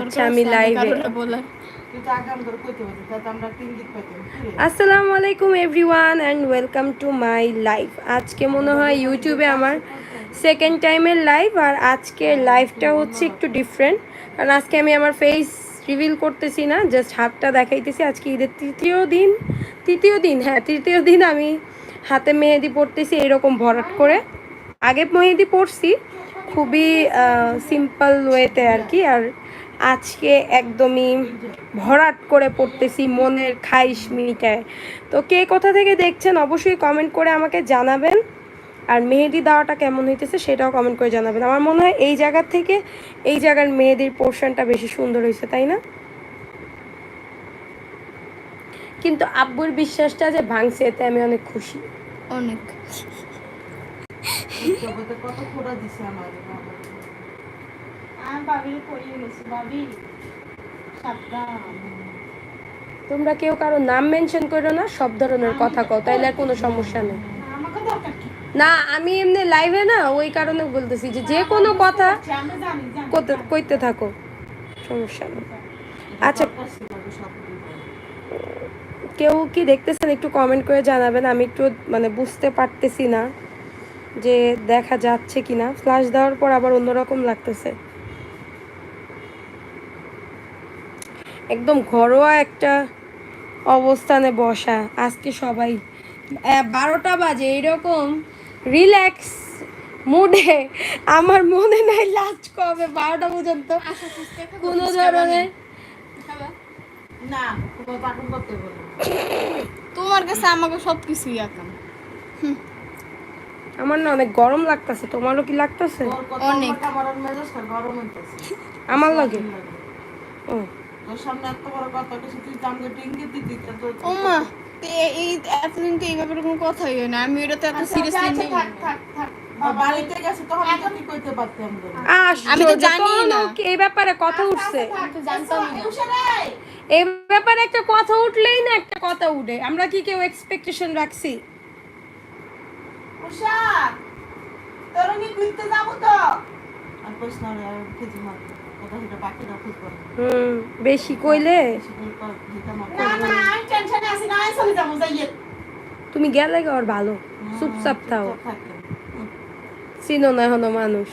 আচ্ছা আমি লাইভে আসসালামু আলাইকুম everyone and welcome to my live আজকে মনে হয় ইউটিউবে আমার সেকেন্ড টাইমের লাইভ আর আজকের লাইভটা হচ্ছে একটু ডিফারেন্ট কারণ আজকে আমি আমার ফেস রিভিল করতেছি না জাস্ট হাতটা দেখাইতেছি। আজকে ঈদের তৃতীয় দিন তৃতীয় দিন হ্যাঁ তৃতীয় দিন আমি হাতে মেহেদি পড়তেছি এরকম ভরাট করে। আগে মেহেদি পড়ছি খুবই সিম্পল ওয়েতে আর কি আর আজকে একদমই ভরাট করে পড়তেছি মনের খাইশ মিটায় তো কে কোথা থেকে দেখছেন অবশ্যই কমেন্ট করে আমাকে জানাবেন। আর মেহেদি দেওয়াটা কেমন হইতেছে সেটাও কমেন্ট করে জানাবেন। আমার মনে হয় এই জায়গার থেকে এই জায়গার মেহেদির পোর্শনটা বেশি সুন্দর হয়েছে তাই না? কিন্তু আব্বুর বিশ্বাসটা যে ভাঙছে এতে আমি অনেক খুশি। অনেক। তোমরা কেউ কারও নাম মেনশন করো না সব ধরনের কথা কও তাইলে আর কোনো সমস্যা নেই। না আমি এমনি লাইভে না ওই কারণে বলতেছি যে যে কোনো কথা কইতে- কইতে থাকো সমস্যা নেই। আচ্ছা কেউ কি দেখতেছেন একটু কমেন্ট করে জানাবেন আমি একটু মানে বুঝতে পারতেছি না যে দেখা যাচ্ছে কি না ফ্লাশ দেওয়ার পর আবার অন্যরকম লাগতেছে। একদম ঘরোয়া একটা অবস্থানে বসা। আজকে সবাই বারোটা বাজে এরকম রিল্যাক্স মুডে আমার মনে নাই লাস্ট কবে বারোটা পর্যন্ত। কোনো ধরনের কোনো বলো তোমার কাছে আমাকে সব কিছুই আঁকাম আমার না অনেক গরম লাগতেছে। তোমারও কি লাগতেছে? অনেক। আমার লাগে। ও। তোর সামনে এত বড় কথা কিছু তুই তো আমাকে টিঙ্গে দিতি তো ও মা তো এ- এই এতদিন তো এই ব্যাপারে কোনো কথাই হয় না আমি এটা তো এত সিরিয়াসলি নিই। থাক থাক থাক। বাড়িতে গেছে তখন তো কইতে পারতাম আমি তো জানি না। না। এই ব্যাপারে কথা উঠছে। আমি তো জানতামই না। এই ব্যাপারে একটা কথা উঠলেই না একটা কথা উঠে। আমরা কি কেউ এক্সপেকটেশন রাখছি? উষা তোর আমি ঘুরতে যাব তো। আর কইস না রে হুম বেশি কইলে? সেগুলো তো দিতাম না না আমি টেনশনে আছি না আমি চলে যাব যাইয়ে। তুমি গেলে আর ভালো? চুপচাপ থাও। চিনো না এখনও মানুষ।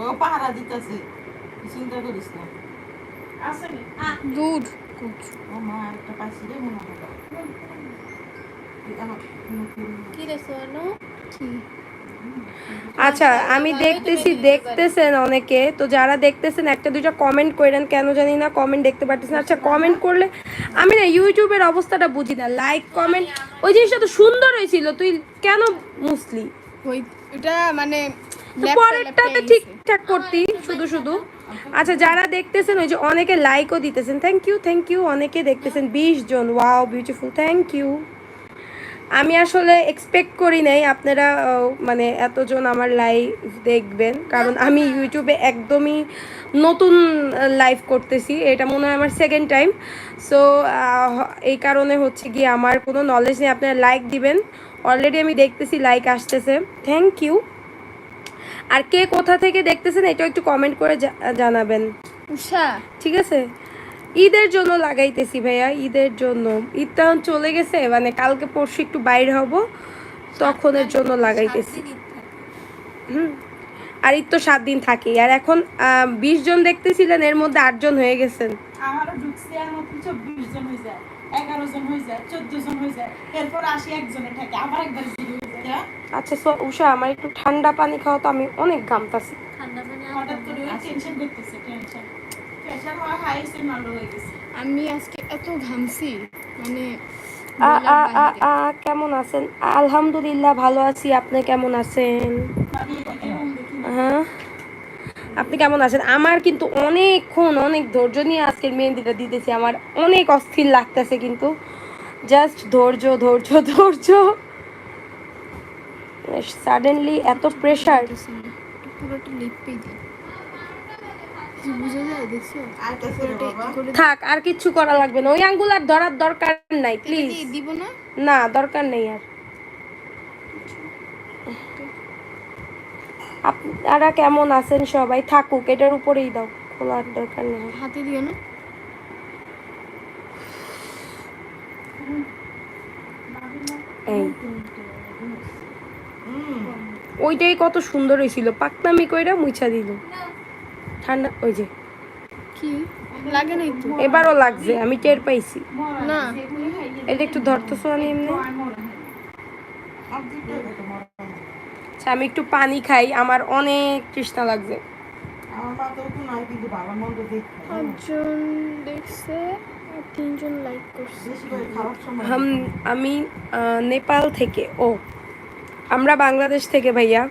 ও পাহারা দিতেছে চিন্তা করিস না। আসেনি ও মা একটা পাইছি রে মনে হয়। কি রে সোনু? আচ্ছা আমি দেখতেছি দেখতেছেন অনেকে। তো যারা দেখতেছেন একটা দুইটা কমেন্ট করেন কেন জানি না কমেন্ট দেখতে পারতেছেন আচ্ছা কমেন্ট করলে আমি না ইউটিউবের অবস্থাটা বুঝি না। লাইক কমেন্ট ওই জিনিসটা তো সুন্দর হয়েছিল। তুই কেন মুসলি? ওই এটা মানে পরেরটাতে ঠিকঠাক করতি শুধু শুধু। আচ্ছা যারা দেখতেছেন ওই যে অনেকে লাইকও দিতেছেন। থ্যাংক ইউ থ্যাংক ইউ অনেকে দেখতেছেন বিশ জন। ওয়াও বিউটিফুল থ্যাংক ইউ আমি আসলে এক্সপেক্ট করি নাই আপনারা মানে এতজন আমার লাইভ দেখবেন। কারণ আমি ইউটিউবে একদমই নতুন লাইভ করতেছি। এটা মনে হয় আমার সেকেন্ড টাইম সো এই কারণে হচ্ছে কি আমার কোনো নলেজ নেই। আপনারা লাইক দিবেন। অলরেডি আমি দেখতেছি লাইক আসতেছে। থ্যাংক ইউ আর কে কোথা থেকে দেখতেছেন এটা একটু কমেন্ট করে জানাবেন। উষা। ঠিক আছে? ঈদের জন্য লাগাইতেছি ভাইয়া ঈদের জন্য। ঈদ তো এখন চলে গেছে মানে কালকে পরশু একটু বাইর হব তখনের জন্য লাগাইতেছি। হুম। আর ঈদ তো সাত দিন থাকি। আর এখন বিশ জন দেখতেছিলেন এর মধ্যে আটজন হয়ে গেছেন। আমারও ঢুকছে আর মতন চব্বিশ জন হয়ে যায় এগারো জন হয়ে যায় চোদ্দ জন হয়ে যায়। এরপর আসি একজনে থাকে আবার একবার জিরো হয়ে যায়। আচ্ছা উষা আমার একটু ঠান্ডা পানি খাওয়া তো আমি অনেক ঘামতাছি। হঠাৎ করে টেনশন করতেছে। আমি আজকে এত ঘামছি মানে কেমন আছেন? আলহামদুলিল্লাহ ভালো আছি আপনি কেমন আছেন? হ্যাঁ? আপনি কেমন আছেন? আমার কিন্তু অনেকক্ষণ অনেক ধৈর্য নিয়ে আজকের মেহেন্দিটা দিতেছি। আমার অনেক অস্থির লাগতেছে কিন্তু। জাস্ট ধৈর্য ধৈর্য ধৈর্য। সাডেনলি এত প্রেশার পুরোটা লিপেই দিই। থাক আর কিচ্ছু করা লাগবে না। ওই আঙ্গুল আর ধরার দরকার নাই প্লিজ দিব না? না দরকার নেই আর। আপনারা কেমন আছেন সবাই? থাকুক এটার উপরেই দাও। খোলার দরকার নেই। হাতে দিও না। এই। ওইটাই কত সুন্দর হয়েছিল। পাকনামি কইরা মুছা দিল। ঠান্ডা ওই যে। কি? লাগে নাই তো? এবারও লাগছে আমি টের পাইছি। না। এটা একটু ধরতেছো আমি এমনি? আচ্ছা আমি একটু পানি খাই আমার অনেক তৃষ্ণা লাগছে। আমি নেপাল থেকে ও। আমরা বাংলাদেশ থেকে ভাইয়া।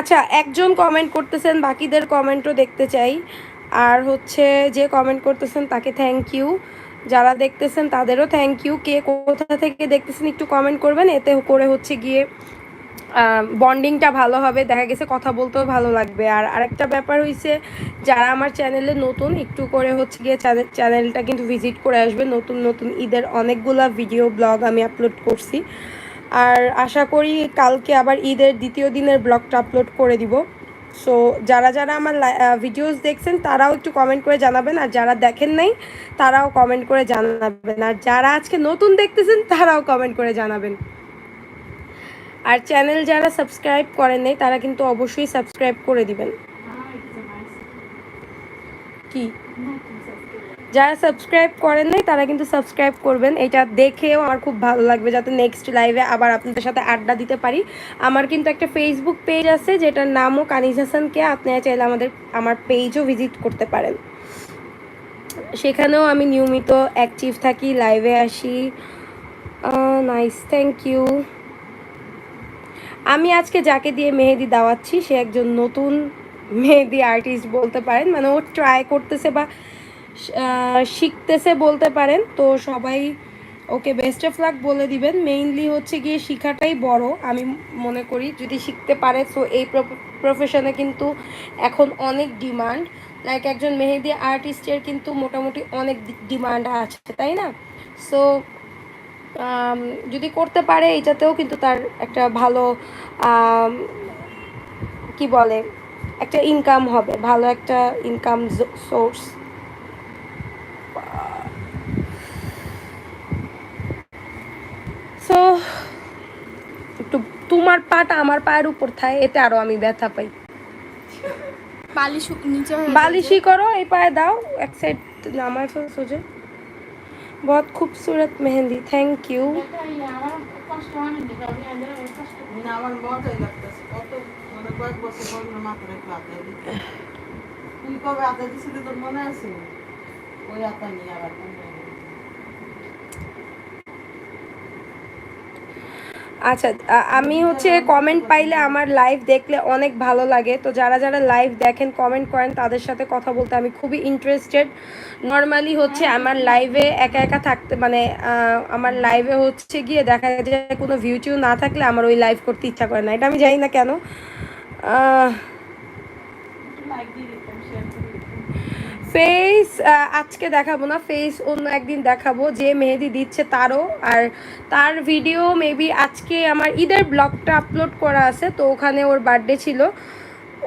আচ্ছা একজন কমেন্ট করতেছেন, বাকিদের কমেন্টও দেখতে চাই। আর হচ্ছে যে কমেন্ট করতেছেন, তাকে থ্যাংক ইউ যারা দেখতেছেন, তাদেরও থ্যাংক ইউ কে কোথা থেকে দেখতেছেন, একটু কমেন্ট করবেন। এতে করে হচ্ছে গিয়ে বন্ডিংটা ভালো হবে। দেখা গেছে কথা বলতেও ভালো লাগবে। আর আরেকটা ব্যাপার হইছে, যারা আমার চ্যানেলে নতুন, একটু করে হচ্ছে গিয়ে চ্যানেল চ্যানেলটা কিন্তু ভিজিট করে আসবে। নতুন নতুন ঈদের অনেকগুলা ভিডিও ব্লগ আমি আপলোড করছি। আর আশা করি কালকে আবার ঈদের দ্বিতীয় দিনের ব্লগটা আপলোড করে দিব। সো যারা যারা আমার ভিডিওস দেখছেন, তারাও একটু কমেন্ট করে জানাবেন। আর যারা দেখেন নাই, তারাও কমেন্ট করে জানাবেন। আর যারা আজকে নতুন দেখতেছেন, তারাও কমেন্ট করে জানাবেন। আর চ্যানেল যারা সাবস্ক্রাইব করেন নাই, তারা কিন্তু অবশ্যই সাবস্ক্রাইব করে দিবেন। কি? যারা সাবস্ক্রাইব করেন নাই, তারা কিন্তু সাবস্ক্রাইব করবেন। এটা দেখেও আমার খুব ভালো লাগবে যাতে নেক্সট লাইভে আবার আপনাদের সাথে আড্ডা দিতে পারি। আমার কিন্তু একটা ফেসবুক পেজ আছে, যেটার নামও কানিজ হাসানকে আপনারা চাইলে আমাদের, আমার পেজও ভিজিট করতে পারেন। সেখানেও আমি নিয়মিত অ্যাক্টিভ থাকি লাইভে আসি। নাইস থ্যাংক ইউ আমি আজকে যাকে দিয়ে মেহেদি দাওয়াচ্ছি, সে একজন নতুন মেহেদি আর্টিস্ট বলতে পারেন। মানে ও ট্রাই করতেছে বা শিখতেছে বলতে পারেন। তো সবাই ওকে বেস্ট অফ লাক বলে দিবেন। মেইনলি হচ্ছে গিয়ে শেখাটাই বড়, আমি মনে করি। যদি শিখতে পারে সো এই প্রফেশনে কিন্তু এখন অনেক ডিমান্ড লাইক একজন মেহেদি আর্টিস্টের কিন্তু মোটামুটি অনেক ডিমান্ড আছে, তাই না? সো যদি করতে পারে, এটাতেও কিন্তু তার একটা ভালো কি বলে, একটা ইনকাম হবে, ভালো একটা ইনকাম সোর্স সো একটু তোমার পাটা আমার পায়ের উপর থাকে এতে আরও আমি ব্যথা পাই। বালিশ নিচে বালিশি করো এই পায়ে দাও এক সাইড নামায় ফেল সোজে। বহুত খুবসুরত মেহেন্দি থ্যাংক ইউ না আমার মজাই লাগতেছে কত মানে কয়েক বছর পর না মাত্র একটু তুই কবে দিছিলি তোর মনে আছে? ওই আতা নিয়ে আবার। আচ্ছা আমি হচ্ছে কমেন্ট পাইলে আমার লাইভ দেখলে অনেক ভালো লাগে। তো যারা যারা লাইভ দেখেন কমেন্ট করেন তাদের সাথে কথা বলতে আমি খুবই ইন্টারেস্টেড নর্মালি হচ্ছে আমার লাইভে একা একা থাকতে মানে আমার লাইভে হচ্ছে গিয়ে দেখা যায় কোনো ভিউ টিউ না থাকলে আমার ওই লাইভ করতে ইচ্ছা করে না। এটা আমি জানি না কেন। ফেস আজকে দেখাবো না ফেস অন্য একদিন দেখাবো যে মেহেদি দিচ্ছে তারও। আর তার ভিডিও মেবি আজকে আমার ঈদের ব্লগটা আপলোড করা আছে, তো ওখানে ওর বার্থডে ছিল।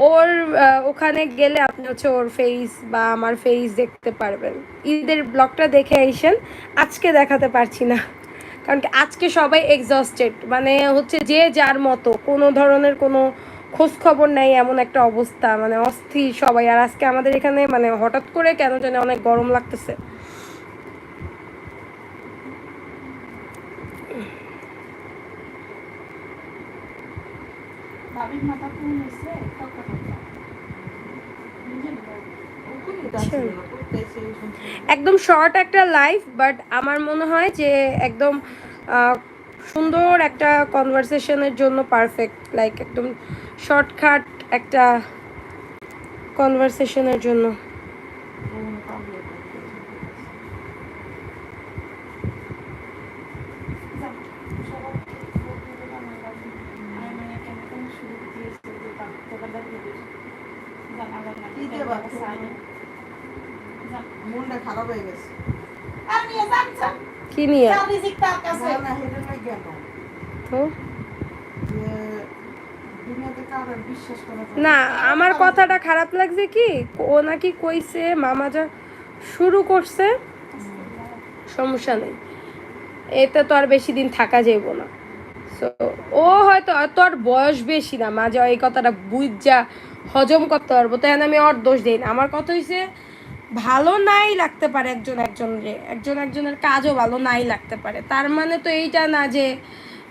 ওর ওখানে গেলে আপনি হচ্ছে ওর ফেস বা আমার ফেস দেখতে পারবেন। ঈদের ব্লগটা দেখে আইসেন, আজকে দেখাতে পারছি না। কারণ কি আজকে সবাই এক্সস্টেড মানে হচ্ছে যে যার মতো, কোনো ধরনের কোনো খোঁজ খবর নাই এমন একটা অবস্থা মানে অস্থির সবাই আর আজকে আমাদের এখানে মানে হঠাৎ করে কেন জানি অনেক গরম লাগতেছে। আচ্ছা। একদম শর্ট একটা লাইফ বাট আমার মনে হয় যে একদম সুন্দর একটা কনভারসেশনের জন্য পারফেক্ট লাইক একদম শর্টকাট একটা কনভারসেশনের জন্য। খারাপ হয়ে গেছে। কি নিয়ে? না তো? যে আমার কথাটা খারাপ লাগছে কি? ও নাকি কইছে মামা যা শুরু করছে। সমস্যা নেই। এতে তো আর বেশি দিন থাকা যাইব না। সো ও হয়তো তোর বয়স বেশি না। মাঝে এই কথাটা বুঝা হজম করতে পারব। তাই আমি ওর দোষ দিই না। আমার কথা হইছে ভালো নাই লাগতে পারে একজন একজনের একজন একজনের কাজও ভালো নাই লাগতে পারে। তার মানে তো এইটা না যে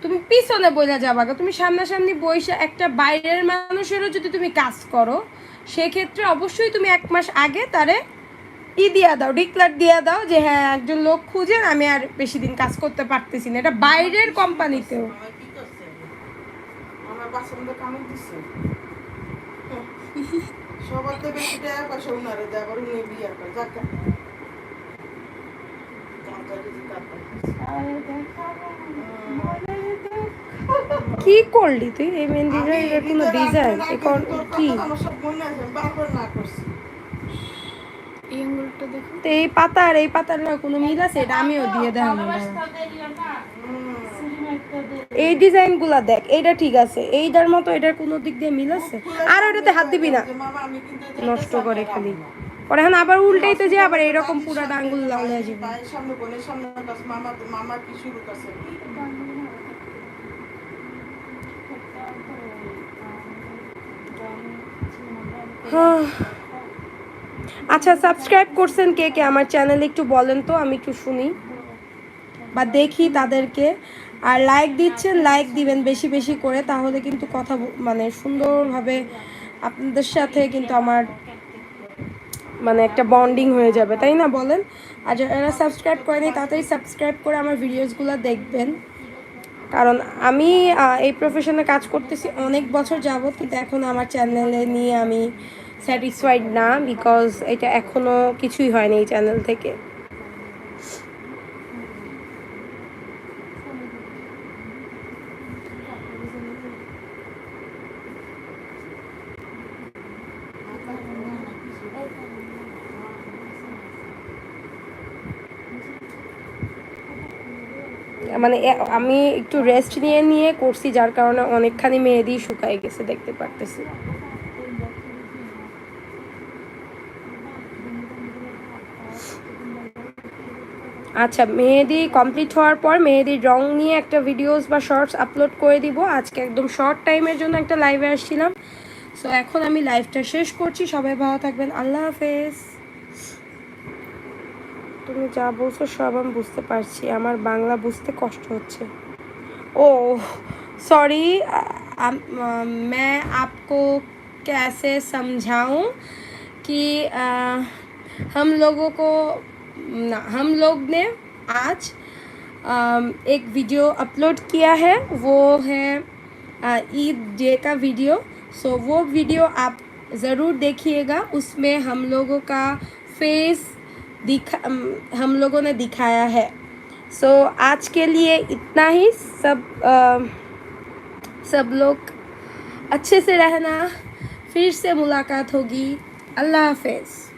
তুমি পিছনে বইলা যাবা। তুমি সামনাসামনি বইসা একটা বাইরের মানুষেরও যদি তুমি কাজ করো সেক্ষেত্রে অবশ্যই তুমি এক মাস আগে তারে ই দিয়া দাও ডিক্লার দিয়া দাও যে হ্যাঁ একজন লোক খুঁজেন আমি আর বেশি দিন কাজ করতে পারতেছি না। এটা বাইরের কোম্পানিতেও। আমার কি করছে আমার বাসন কামড় দিচ্ছে সবার তো বেশি টাকা পয়সা উনারে দেয় আবার উনি বিয়ে করে যাক কি করলি তুই? এই মেহেন্দিটা এর কোনো ডিজাইন এখন কি? এই পাতার এই এই পাতার না কোনো মিল আছে? এটা আমিও দিয়ে দেখাবো। এই ডিজাইনগুলা দেখ, এইটা ঠিক আছে। এইটার মতো এটার কোনো দিক দিয়ে মিল আছে? আর ওটাতে হাত দিবি না। নষ্ট করে খালি। হ্যাঁ। আচ্ছা সাবস্ক্রাইব করছেন কে কে? আমার চ্যানেলে একটু বলেন তো, আমি একটু শুনি। বা দেখি তাদেরকে। আর লাইক দিচ্ছেন লাইক দিবেন বেশি বেশি করে, তাহলে কিন্তু কথা মানে সুন্দরভাবে আপনাদের সাথে কিন্তু আমার মানে একটা বন্ডিং হয়ে যাবে, তাই না বলেন? আর যারা সাবস্ক্রাইব করেনি তাড়াতাড়ি সাবস্ক্রাইব করে আমার ভিডিওসগুলো দেখবেন। কারণ আমি এই প্রফেশনে কাজ করতেছি অনেক বছর যাবত কিন্তু এখন আমার চ্যানেলে নিয়ে আমি স্যাটিসফাইড না বিকজ এটা এখনও কিছুই হয়নি এই চ্যানেল থেকে। মানে আমি একটু রেস্ট নিয়ে নিয়ে করছি, যার কারণে অনেকখানি মেহেদি শুকায় গেছে, দেখতে পারতেছি। আচ্ছা মেহেদি কমপ্লিট হওয়ার পর মেহেদির রং নিয়ে একটা ভিডিওস বা শর্টস আপলোড করে দিব। আজকে একদম শর্ট টাইমের জন্য একটা লাইভে আসছিলাম। সো এখন আমি লাইভটা শেষ করছি। সবাই ভালো থাকবেন। আল্লাহ হাফেজ। তুমি যা বলছো সব আমি বুঝতে পারছি আমার বাংলা বুঝতে কষ্ট হচ্ছে ओ सॉरी मैं आपको कैसे समझाऊं कि अ, हम लोगों को ना हम लोग ने आज अम, एक वीडियो अपलोड किया है वो है अ, ईद डे का वीडियो सो वो वीडियो आप ज़रूर देखिएगा उसमें हम लोगों का फेस दिखा हम लोगों ने दिखाया है। सो so, आज के लिए इतना ही। सब आ, सब लोग अच्छे से रहना फिर से मुलाकात होगी। अल्लाह हाफिज़।